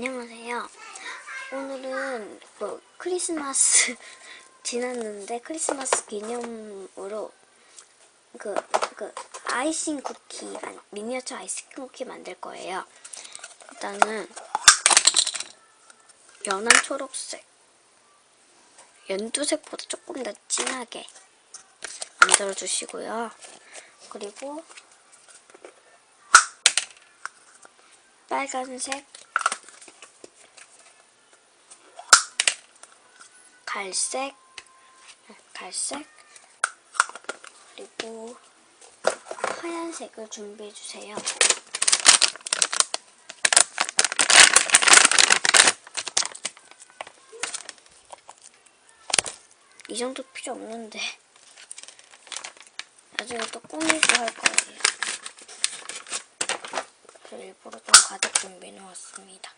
안녕하세요. 오늘은 뭐 크리스마스 지났는데 크리스마스 기념으로 그, 그 아이싱 쿠키 만- 미니어처 아이싱 쿠키 만들 거예요. 일단은 연한 초록색 연두색보다 조금 더 진하게 만들어 주시고요. 그리고 빨간색 갈색, 갈색, 그리고 하얀색을 준비해 주세요. 이 정도 필요 없는데 나중에 또 꾸미고 할 거예요. 그래서 일부러 좀 가득 준비해 놓았습니다.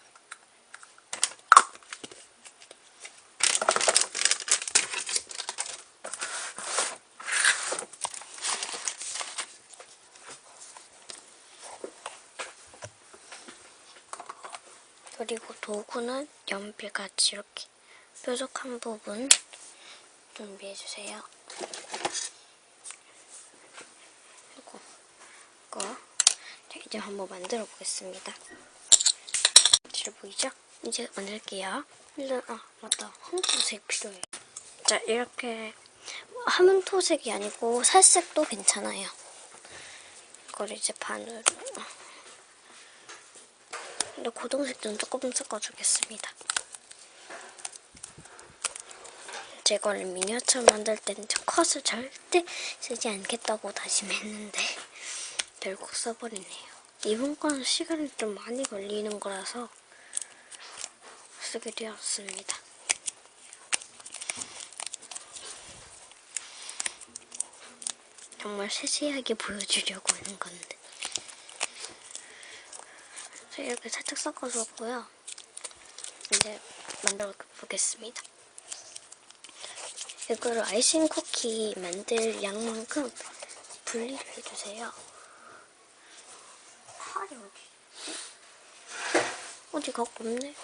그리고 도구는 연필같이 이렇게 뾰족한 부분 준비해주세요. 이거 자, 이제 한번 만들어 보겠습니다. 잘 보이죠? 이제 만들게요. 일단 아 맞다 황토색 필요해요. 자 이렇게 화문토색이 아니고 살색도 괜찮아요. 이걸 이제 반으로 근데 고동색 좀 조금 섞어주겠습니다. 원래 미니어처 만들 때는 저 컷을 절대 쓰지 않겠다고 다짐했는데 결국 써버리네요. 이번 건 시간이 좀 많이 걸리는 거라서 쓰게 되었습니다. 정말 세세하게 보여주려고 하는 건데. 자, 이렇게 살짝 섞어줬고요. 이제 만들어 보겠습니다. 이거를 아이싱 쿠키 만들 양만큼 분리를 해주세요. 칼이 어디? 어디 갖고 없네?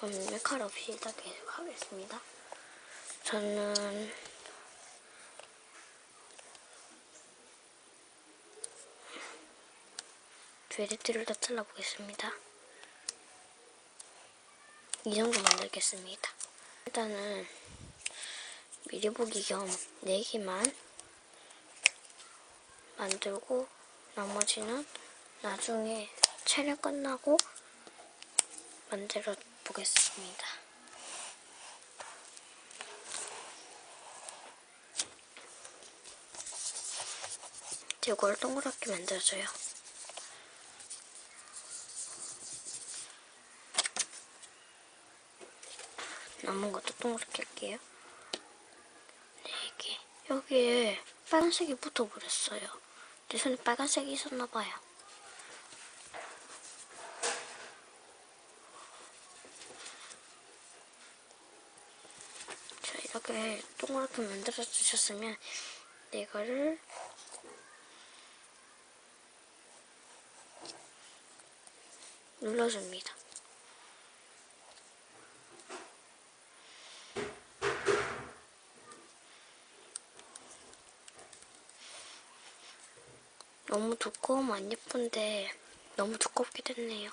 그럼 일단 계속 하겠습니다. 저는 베리트를 다 잘라보겠습니다. 이 정도 만들겠습니다. 일단은 미리 보기 겸 4개만 만들고 나머지는 나중에 촬영 끝나고 만들어 보겠습니다. 이걸 동그랗게 만들어줘요. 남은 것도 동그랗게 할게요. 네 개. 여기에 빨간색이 붙어버렸어요. 내 손에 빨간색이 있었나봐요. 자, 이렇게 동그랗게 만들어 주셨으면 이거를 눌러줍니다. 너무 두꺼우면 안 예쁜데 너무 두껍게 됐네요.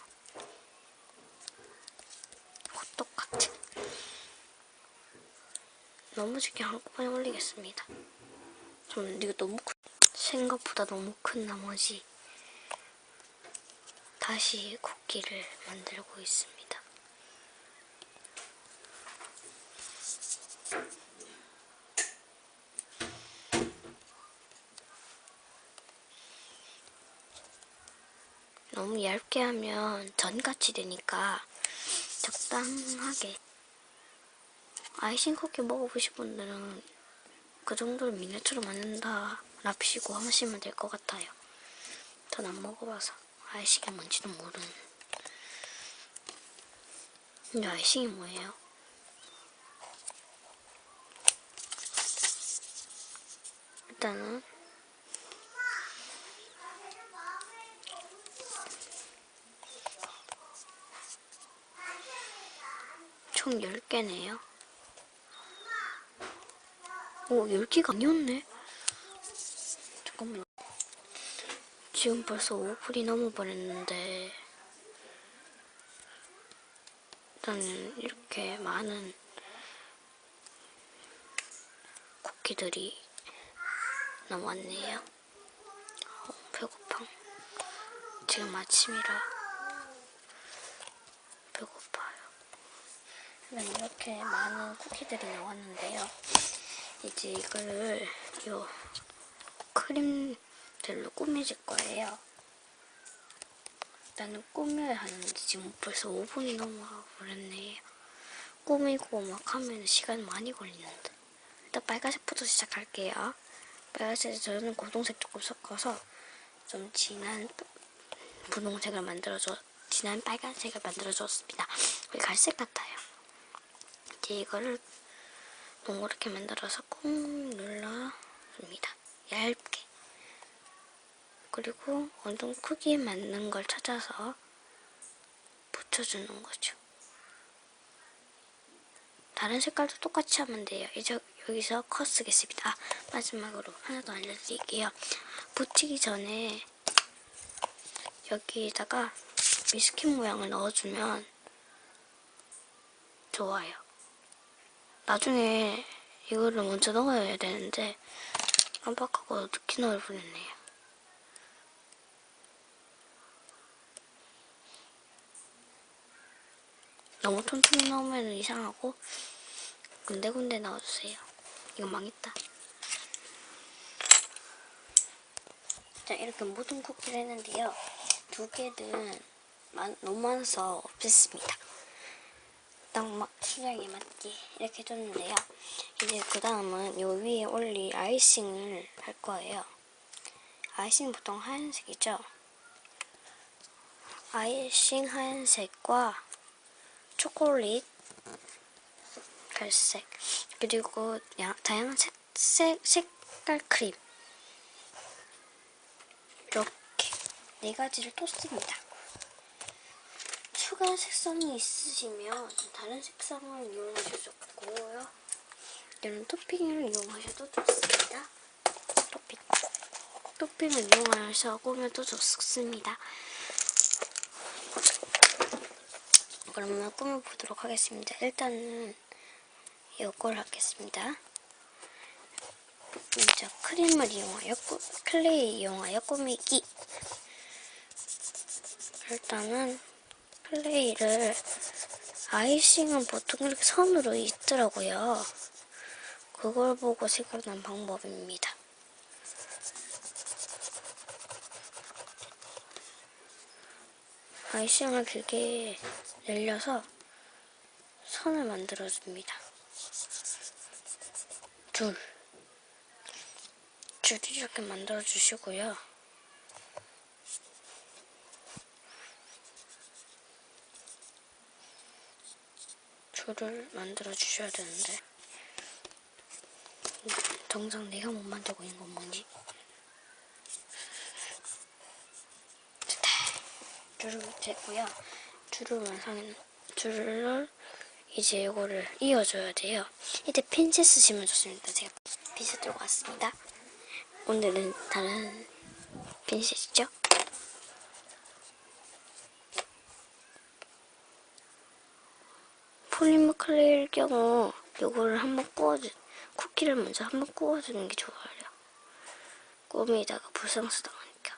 같은. 너무 쉽게 한꺼번에 올리겠습니다. 좀 이거 너무 큰, 생각보다 너무 큰 나머지 다시 쿠키를 만들고 있습니다. 너무 얇게 하면 전같이 되니까 적당하게 아이싱 쿠키 먹어보신 분들은 그 정도로 미니어처로 만든다 랍시고 하시면 될 것 같아요. 전 안 먹어봐서 아이싱이 뭔지도 모르는. 근데 아이싱이 뭐예요? 일단은 총 10개네요. 오, 10개가 아니었네. 잠깐만요. 지금 벌써 5분이 넘어버렸는데, 일단은 이렇게 많은 쿠키들이 남았네요. 어, 배고파. 지금 아침이라 배고파요. 그러면 이렇게 많은 쿠키들이 나왔는데요. 이제 이거를 요 크림들로 꾸며질 거예요. 일단은 꾸며야 하는데 지금 벌써 5분이 넘어가 버렸네요. 꾸미고 막 하면 시간 많이 걸리는데. 일단 빨간색부터 시작할게요. 빨간색 저는 고동색 조금 섞어서 좀 진한 분홍색을 만들어줘 진한 빨간색을 만들어줬습니다. 거의 갈색 같아요. 이제 이거를 동그랗게 만들어서 꾹 눌러줍니다. 얇게. 그리고 어느 크기에 맞는 걸 찾아서 붙여주는 거죠. 다른 색깔도 똑같이 하면 돼요. 이제 여기서 컷 쓰겠습니다. 아, 마지막으로 하나 더 알려드릴게요. 붙이기 전에 여기다가 미스킨 모양을 넣어주면 좋아요. 나중에 이거를 먼저 넣어야 되는데 깜빡하고 늦게 넣을 뻔했네요. 너무 튼튼히 넣으면 이상하고 군데군데 넣어주세요. 이거 망했다. 자 이렇게 모든 쿠키를 했는데요. 두 개는 많- 너무 많아서 없앴습니다. 딱막 수량에 맞게 이렇게 해줬는데요. 이제 그 다음은 요 위에 올릴 아이싱을 할 거예요. 아이싱 보통 하얀색이죠. 아이싱 하얀색과 초콜릿 갈색 그리고 야- 다양한 색, 색, 색깔 크림 이렇게 네 가지를 토스입니다. 추가 색상이 있으시면 다른 색상을 이용하셔도 좋고요. 이런 토핑을 이용하셔도 좋습니다. 토핑. 토핑을 이용하셔서 꾸며도 좋습니다. 그러면 꾸며보도록 하겠습니다. 일단은 이걸 하겠습니다. 먼저 크림을 이용하여 꾸, 클레이 이용하여 꾸미기. 일단은 클레이를 아이싱은 보통 이렇게 선으로 있더라고요. 그걸 보고 생각난 방법입니다. 아이싱을 길게 늘려서 선을 만들어줍니다. 줄. 줄 이렇게 만들어주시고요. 줄을 만들어 주셔야 되는데. 정작 내가 못 만들고 있는 건 뭔지 됐다. 줄을 됐고요. 줄을 완성했 줄을 이제 이거를 이어줘야 돼요. 이때 핀셋 쓰시면 좋습니다. 제가 핀셋 들고 왔습니다. 오늘은 다른 핀셋이죠 폴리머 클레이일 경우 요거를 한번 구워주 쿠키를 먼저 한번 구워주는 게 좋아요. 꾸미다가 불상수 당하니까.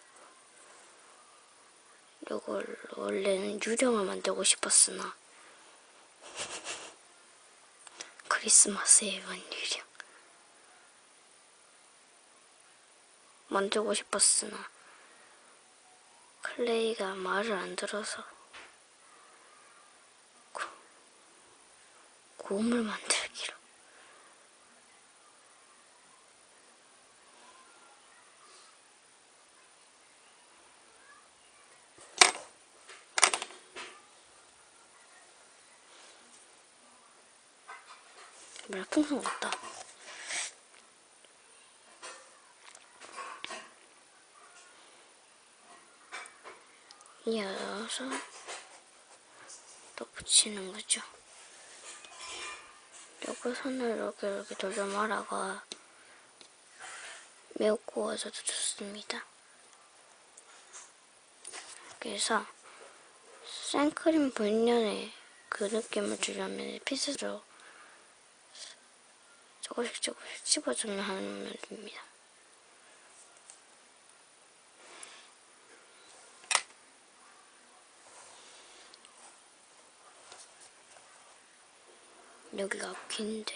요걸 원래는 유령을 만들고 싶었으나 크리스마스에 웬 유령 만들고 싶었으나 클레이가 말을 안 들어서 고음을 만들기로. 말풍선 같다. 이어서 또 붙이는 거죠. 요거 손을 이렇게 이렇게 말아가 매우 구워서도 좋습니다. 그래서 생크림 본연의 그 느낌을 주려면 피스로 조금씩 조금씩 씹어주면 하면 됩니다. 여기가 긴데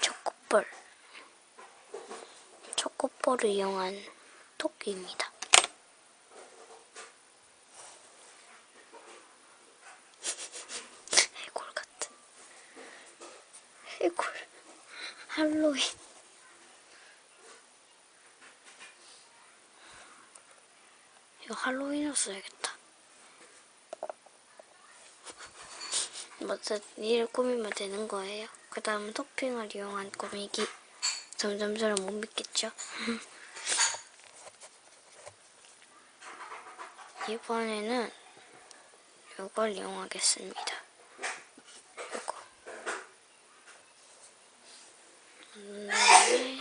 초코볼 초코볼을 이용한 토끼입니다. 해골 같은 해골 할로윈 이거 할로윈으로 써야겠다. 먼저 이를 꾸미면 되는 거예요. 그 다음 토핑을 이용한 꾸미기. 점점 저를 못 믿겠죠? 이번에는 이걸 이용하겠습니다. 이거. 음, 다음에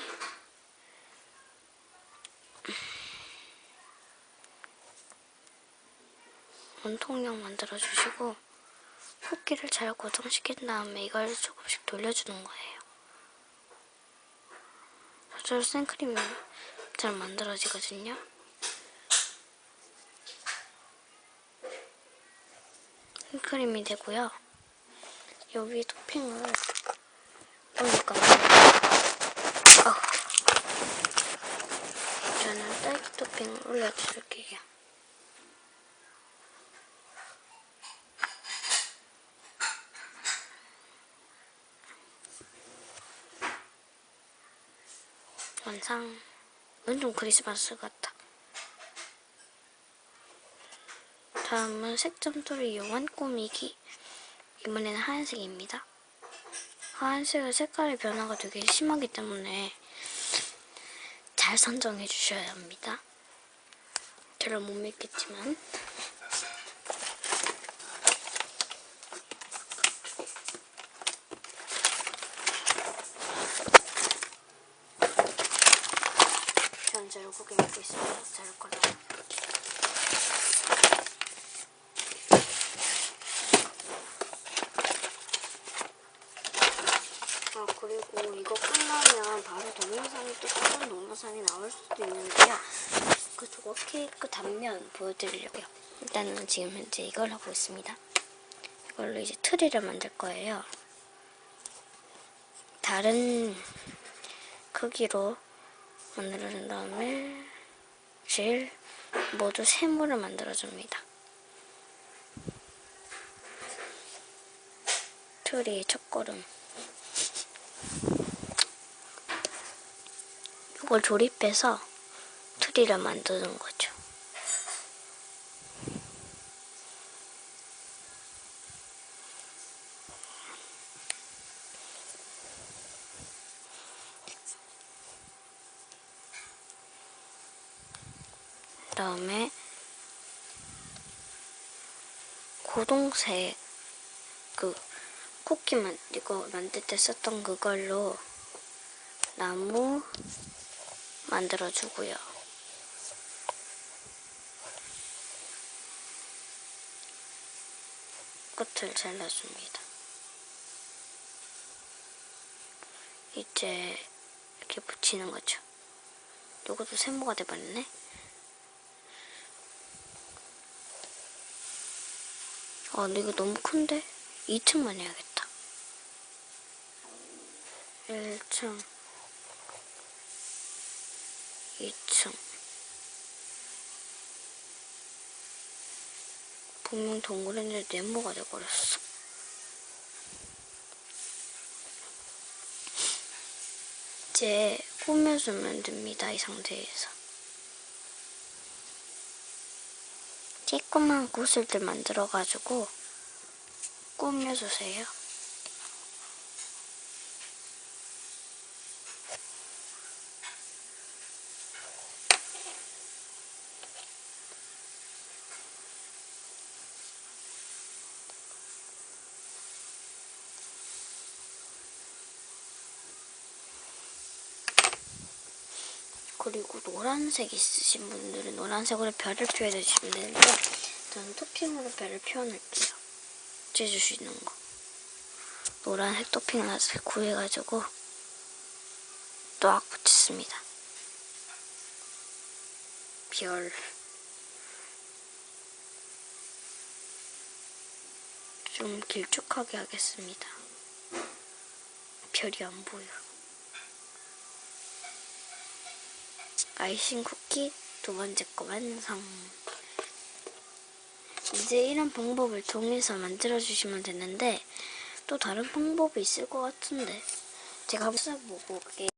원통형 만들어주시고 토끼를 잘 고정시킨 다음에 이걸 조금씩 돌려주는 거예요. 저절로 생크림이 잘 만들어지거든요. 생크림이 되고요. 여기 토핑을 봐요. 어. 저는 딸기 토핑을 올려줄게요. 이건 좀 크리스마스 같다. 다음은 색점토를 이용한 꾸미기. 이번에는 하얀색입니다. 하얀색은 색깔의 변화가 되게 심하기 때문에 잘 선정해 주셔야 합니다. 저를 못 믿겠지만 현재로 고개 먹고 있습니다. 자를 거라. 아 그리고 이거 끝나면 바로 동영상이 또 다른 동영상이 나올 수도 있는데요. 그 조각 케이크 단면 보여드리려고요. 일단은 지금 현재 이걸 하고 있습니다. 이걸로 이제 트리를 만들 거예요. 다른 크기로 만들어준 다음에 질 모두 세모를 만들어줍니다. 트리의 첫걸음 이걸 조립해서 트리를 만드는 거죠. 그 다음에 고동색 그 쿠키 만 이거 만들 때 썼던 그걸로 나무 만들어 주고요. 끝을 잘라줍니다. 이제 이렇게 붙이는 거죠. 요것도 세모가 돼버렸네. 아, 근데 이거 너무 큰데? 2층만 해야겠다. 1층, 2층. 분명 동그랬는데 네모가 돼버렸어. 이제 꾸며주면 됩니다. 이 상태에서. 조그만 구슬들 만들어가지고 꾸며주세요. 그리고 노란색 있으신 분들은 노란색으로 별을 표현해주시면 되는데요. 저는 토핑으로 별을 표현할게요. 제주 수 있는 거. 노란색 토핑 낫을 구해가지고 또악 붙였습니다. 별. 좀 길쭉하게 하겠습니다. 별이 안 보여. 아이싱 쿠키 두 번째 거 완성. 이제 이런 방법을 통해서 만들어 주시면 되는데 또 다른 방법이 있을 것 같은데 제가 한번 보고 올게요.